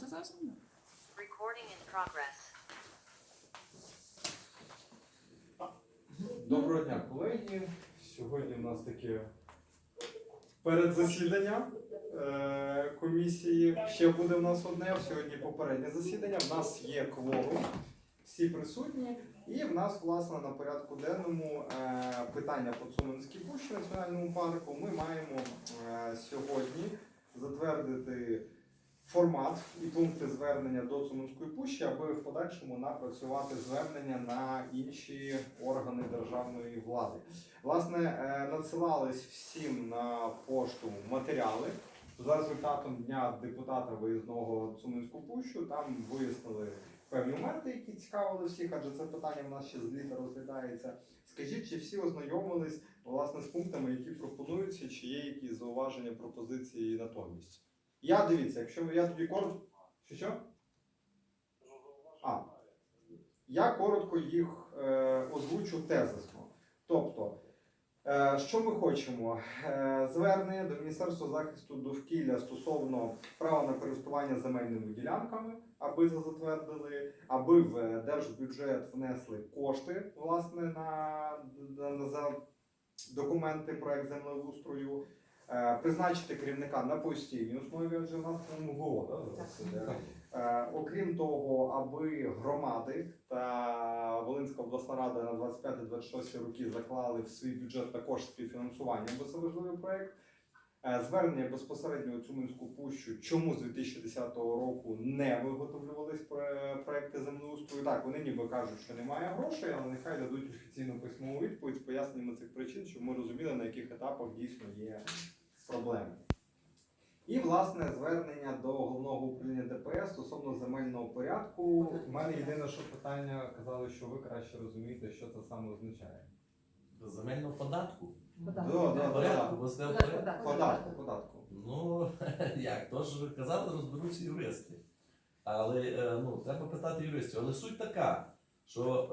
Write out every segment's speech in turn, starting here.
то зрозуміло. Recording in progress. Доброго дня, колеги. Сьогодні у нас таке передзасідання е, комісії. Ще буде в нас одне. Сьогодні попереднє засідання. В нас є кворум, всі присутні. І в нас, власне, на порядку денному е, питання по Цуманській пущі національному парку. Ми маємо е, сьогодні затвердити формат і пункти звернення до Цуманської пущі, аби в подальшому напрацювати звернення на інші органи державної влади. Власне, е, надсилались всім на пошту матеріали. За результатом дня депутата виїзного в Цуманську пущу там вияснили певні моменти, які цікавили всіх, адже це питання в нас ще з літа розглядається. Скажіть, чи всі ознайомились власне з пунктами, які пропонуються, чи є якісь зауваження, пропозиції натомість? Я дивіться, якщо я тоді коротко. Що що? А. Я коротко їх е, озвучу тезисно. Тобто, е, що ми хочемо? Е, звернення до Міністерства захисту довкілля стосовно права на користування земельними ділянками, аби затвердили, аби в держбюджет внесли кошти власне на, на, на за документи проект землеустрою. Е, Призначити керівника на постійній основі, адже в нас зараз іде. Е, окрім того, аби громади та Волинська обласна рада на 25-26 роки заклали в свій бюджет також співфінансування, бо це важливий проєкт. Е, Звернення безпосередньо у Цуминську пущу, чому з 2010 року не виготовлювались проекти землеустрою. Так, вони ніби кажуть, що немає грошей, але нехай дадуть офіційну письмову відповідь з поясненнями цих причин, щоб ми розуміли, на яких етапах дійсно є проблеми. І власне звернення до головного управління ДПС стосовно земельного порядку. У мене єдине, що питання казали, що ви краще розумієте, що це саме означає. Земельного податку? Да, да, Порядку, порядку. Податку, податку. Ну, як, то ж казали, розберуться юристи. Але е, ну, треба питати юристів. Але суть така, що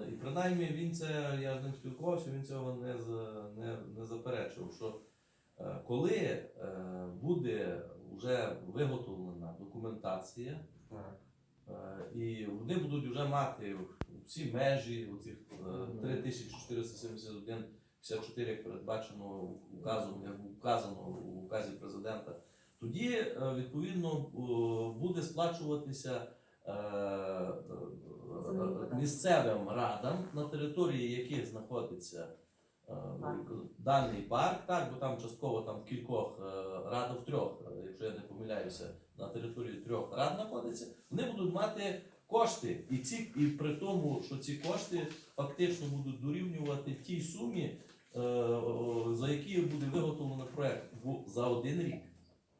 е, і принаймні він це, я з ним спілкувався, він цього не, за- не, не заперечував, що е, коли е, буде вже виготовлена документація, Так. Е, І вони будуть вже мати всі межі, оцих е, 3471 54, як передбачено указом, як вказано у указі президента. Тоді е, відповідно е, буде сплачуватися е, е, е, місцевим радам, на території яких знаходиться е, даний парк, так, бо там частково там кількох е, радах, в трьох, е, якщо я не помиляюся, на території трьох рад знаходиться, вони будуть мати кошти. І, ці, і при тому, що ці кошти фактично будуть дорівнювати тій сумі, е, за які буде виготовлено проект в- за один рік.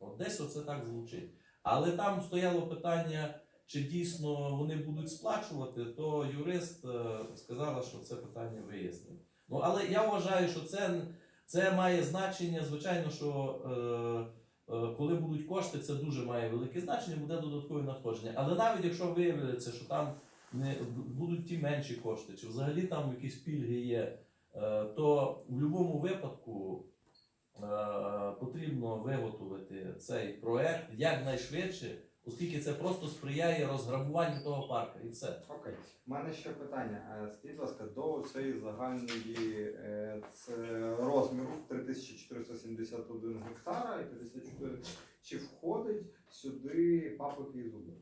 От десь оце так звучить. Але там стояло питання, чи дійсно вони будуть сплачувати, то юрист е, сказала, що це питання вияснить. Ну, але я вважаю, що це, це має значення, звичайно, що е, коли будуть кошти, це дуже має велике значення, буде додаткове надходження. Але навіть якщо виявиться, що там не будуть ті менші кошти, чи взагалі там якісь пільги є, е, то в будь-якому випадку е, потрібно виготовити цей проект якнайшвидше, оскільки це просто сприяє розграбуванню того парка і все. Окей. У мене ще питання. Е, Скажіть, будь ласка, до цієї загальної е, це розміру 3471 гектара і 54, чи входить сюди папики і зуби?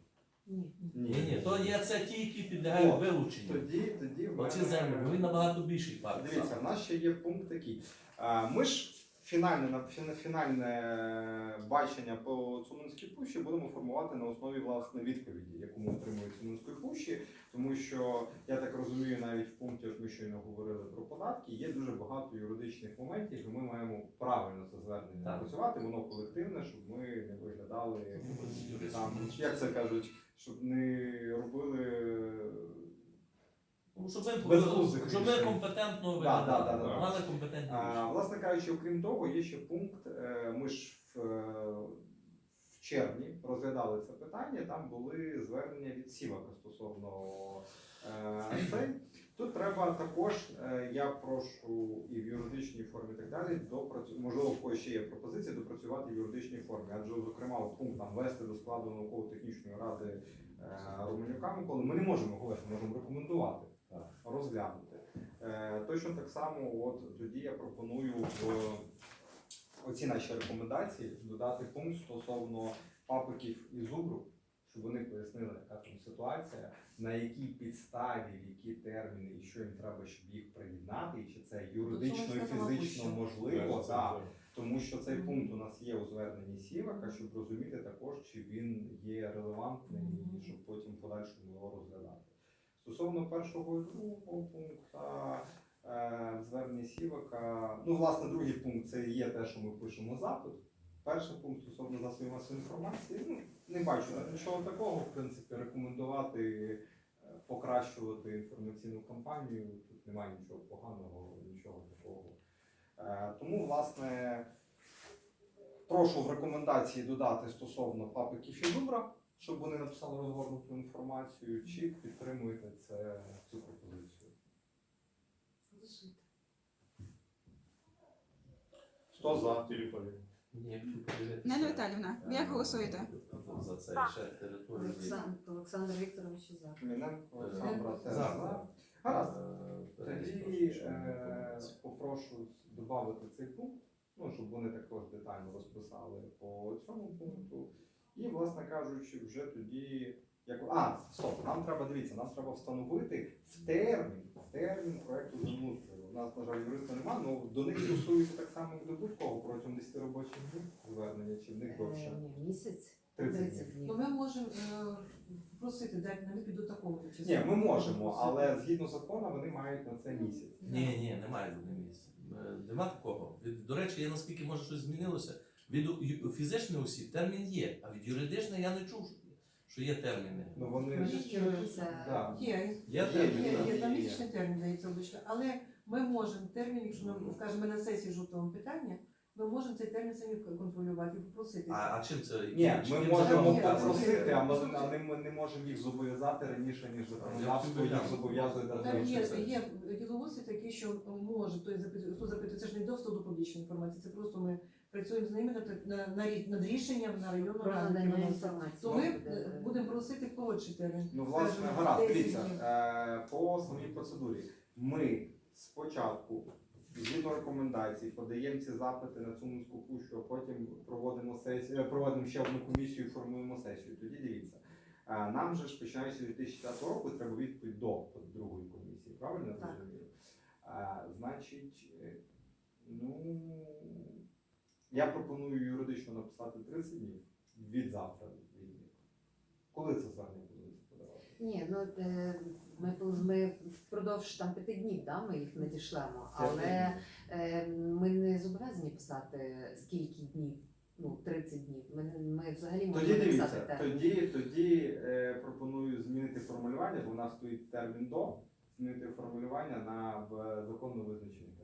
Ні. Ні, ні, то є це ті, які підлягають О, вилученню. Тоді, тоді в Оці мене- землі, бо він набагато більший парк. Дивіться, в нас ще є пункт такий. А, Ми ж фінальне, на- фінальне бачення по Цуманській пущі будемо формувати на основі власне відповіді, яку ми отримуємо Цуманської пущі, тому що я так розумію, навіть в пункті, як ми щойно говорили про податки, є дуже багато юридичних моментів, і ми маємо правильно це звернення працювати, воно колективне, щоб ми не виглядали там, як це кажуть, щоб не робили Ну, щоб ми, Безглуздих щоб ми рішень. компетентно Да, да, да, да. мали компетентні А, рішення. власне кажучи, окрім того, є ще пункт. е, Ми ж в, е, в червні розглядали це питання. Там були звернення від Сівака стосовно е, цей. Тут треба також, е, я прошу і в юридичній формі і так далі, допрацю... можливо, в когось ще є пропозиція допрацювати в юридичній формі. Адже, зокрема, от пункт там ввести до складу науково-технічної ради е, Романюка Миколи. Ми не можемо вести, можемо рекомендувати. Розглянути. Е, Точно так само, от тоді я пропоную в оці наші рекомендації додати пункт стосовно папиків і зубру, щоб вони пояснили, яка там ситуація, на якій підставі, в які терміни і що їм треба, щоб їх приєднати, і чи це юридично і фізично можливо. Да. Тому що цей пункт у нас є у зверненні Сівака, щоб розуміти також, чи він є релевантний, і щоб потім в подальшому його розглядати. Стосовно першого і другого пункту е, в Сівака, ну, власне, другий пункт це є те, що ми пишемо запит. Перший пункт стосовно засобів масової інформації, ну, не бачу нічого такого, в принципі, рекомендувати е, покращувати інформаційну кампанію. Тут немає нічого поганого, нічого такого. Е, Тому, власне, прошу в рекомендації додати стосовно папиків і зубра, щоб вони написали розгорнуту інформацію, чи підтримуєте це, цю пропозицію. Голосуйте. Хто за? Ні, подивитися. Віталівна, як голосуєте? За це ще територію. Олександр, Олександр Вікторович за. Міненко, Олександра, теж за. за. Гаразд. Е, Тоді е, попрошу додати цей пункт, ну, щоб вони також детально розписали по цьому пункту. І, власне кажучи, вже тоді. Як... А, стоп, нам треба дивіться, нам треба встановити в термін, в термін проекту землеустрою. У нас, на жаль, юриста немає, але до них стосується так само як до будь-кого протягом 10 робочих днів звернення, чи в них довше. Ні, місяць. 30 днів. 30 днів. Ну, ми можемо е, просити дати на до такого часу. Ні, ми можемо, але згідно закону вони мають на це місяць. Ні, ні, немає одне місця. Е, Нема такого. До речі, я наскільки може щось змінилося. Від фізичних осіб термін є, а від юридичних я не чув, що є терміни. Ну вони ж ж керуємося. да. Є, Є Є, є, є, там місячний термін дається обично, але ми можемо термін, якщо ми скажемо на сесії жовтого питання, ми можемо цей термін самі контролювати і попросити. А, а чим це? Ні, чим ми це можемо Ні, попросити, а ми, але ми не можемо їх зобов'язати раніше, ніж законодавство їх зобов'язує. Там є, є діловодство таке, що може той запит, хто запитує, це ж не доступ до публічної інформації, це просто ми працюємо з ними над, на, на, над рішенням на районну Про раду. надання інформації. То ми буде. е, будемо просити коротший термін. Ну, власне, Скажімо, гаразд, 10 дивіться, днів. е, по самій процедурі. Ми спочатку, згідно рекомендацій, подаємо ці запити на Цуманську пущу, а потім проводимо сесію, е, проводимо ще одну комісію і формуємо сесію. Тоді дивіться. е, Нам же ж починаючи з 2005 року треба відповідь до другої комісії, правильно я Так. розумію? Е, Значить, е, ну я пропоную юридично написати 30 днів від завтра. Коли це звернення буде подавати? Ні, ну е, ми, ми впродовж там п'яти днів да, ми їх надішлемо, але е, ми не зобов'язані писати скільки днів. Ну, 30 днів. Ми, ми взагалі Тоді можемо дивіться, написати термін. тоді, тоді е, пропоную змінити формулювання, бо у нас стоїть термін до, змінити формулювання на в законно визначений.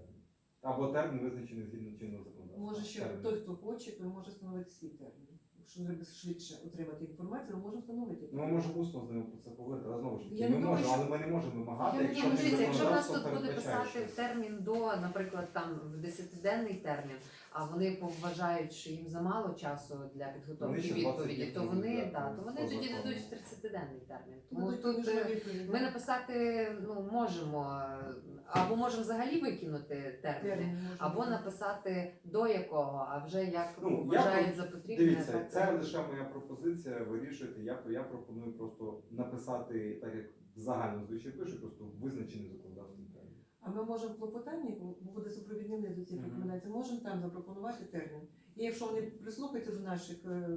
Або термін визначений згідно чинного законодавства. Може, що Термін. той, хто хоче, той може встановити свій термін. Якщо треба швидше отримати інформацію, ми можемо встановити. Ну, ми можемо усно з ними про це поговорити, але знову ж таки, Я ми не думаю, можемо, що- але ми не можемо вимагати, Я не якщо думаю, ми дивіться, якщо в нас законодавство тут буде передбачає писати щось. термін до, наприклад, там в 10-денний термін, а вони вважають, що їм замало часу для Вони підготовки ще 20 відповіді, днів то вони, брати да, то вони по тоді закону. дадуть в 30-денний термін. Ну, Тому тут тут е, ми написати ну можемо е, або можемо взагалі викинути терміни. Або написати до якого, а вже як Ну, я вважають за потрібне. Дивіться, так це і- лише моя пропозиція. Вирішуйте. Я, я пропоную просто написати так, як загально звичай пише, просто визначений законодавством термін. А ми можемо в клопотанні, бо буде супровідним до цих рекомендацій, можемо там запропонувати термін. І якщо вони прислухаються до наших е,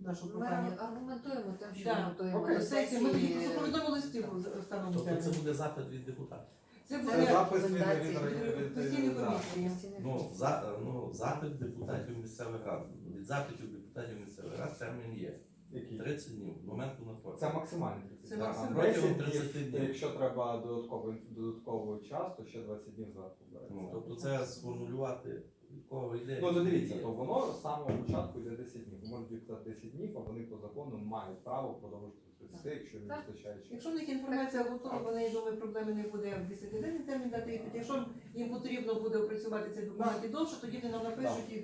нашого Ми прохання, аргументуємо тим, що Да. ми готуємо до до сесії, ми тоді в супровідному листі встановимо Тобто це термін. буде запит від депутатів. Це буде запис від рекомендації від- від- постійної да. комісії. Ну, за, ну, запит депутатів місцевих рад. Від запитів депутатів місцевих рад. Який? 30 днів, з моменту Це надходження. максимальний 30 Це днів. максимальний. А 10 Протягом днів, 30 днів. Якщо треба додатково додатковий час, то ще 20 днів завтра. Ну, тобто це сформулювати, від кого йде. Ну, то дивіться, то воно з самого початку йде 10 днів. Ви можете сказати 10 днів, а вони по закону мають право продовжити цю 30, якщо не вистачає. часу. Якщо в них інформація готова, вони думаю, проблеми не буде в 10-денний термін дати відповідь. Якщо їм потрібно буде опрацювати цей документ і довше, тоді вони нам напишуть і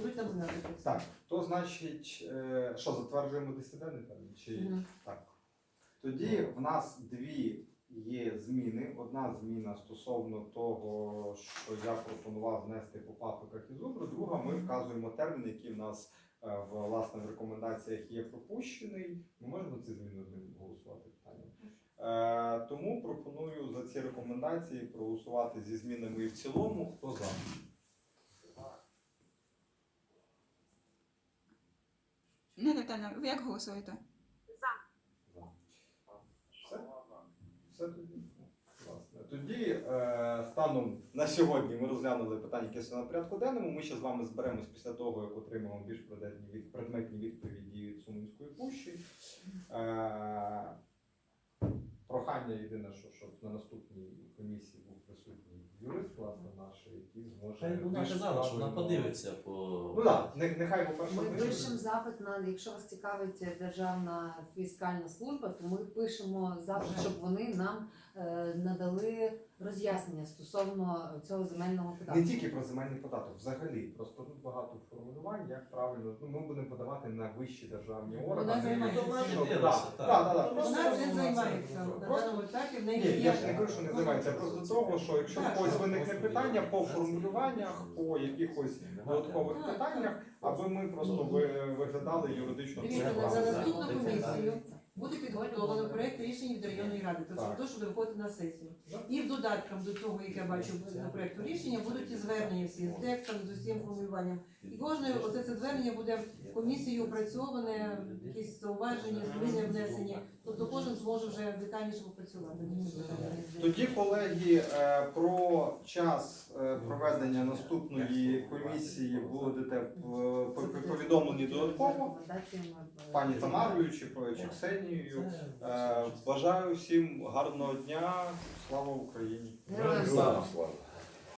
будуть нам знати. про це. Так, то значить, е, що затверджуємо 10-денний термін? Чи Мгм. так? Тоді в нас дві є зміни. Одна зміна стосовно того, що я пропонував внести по папиках і зубру. Друга, ми вказуємо термін, який в нас е, в власне в рекомендаціях є пропущений. Ми можемо ці зміни голосувати питання. Е, тому пропоную за ці рекомендації проголосувати зі змінами і в цілому. Хто за? Ніна Віталіївна, ви як голосуєте? Все? Все тоді. Власне. Тоді е, станом на сьогодні ми розглянули питання, яке сьогодні на порядку денному. Ми ще з вами зберемось після того, як отримаємо більш предметні відповіді від Сумської пущі. Е, прохання єдине, що щоб на наступній комісії був присутній юрист, власне, наш, який зможе. Хай вона більш казала, що вона правильно- подивиться по. Ну так, не- нехай по-перше. Ми пишемо запит на, якщо вас цікавить Державна фіскальна служба, то ми пишемо запит, щоб вони нам е, надали роз'яснення стосовно цього земельного Не податку. тільки про земельний податок, взагалі. Просто тут багато формулювань, як правильно. Ну, ми будемо подавати на вищі державні органи. Вона так. Просто Вона цим займається Просто даному етапі. В ні, неї я ж не кажу, що не займається. Просто того, що якщо в Так. когось виникне питання по формулюваннях, по якихось додаткових Так, питаннях, аби ми просто ви- виглядали юридично Дивіться, це за правильно. наступну комісію буде підготовлено проєкт рішень від районної ради. Тобто Так. те, що буде виходити на сесію. І в додатках до цього, яке я бачу на проєкту рішення, будуть і звернення всі з текстом, з усім формулюванням. І кожне оце це звернення буде комісією опрацьоване, якісь зауваження, зміни внесені. Тобто кожен зможе вже детальніше попрацювати. Тоді, колеги, е, про час проведення наступної комісії будете е, по- повідомлені додатково. Пані Тамарою чи Ксенією. Е, Бажаю всім гарного дня. Слава Україні! Слава. Слава.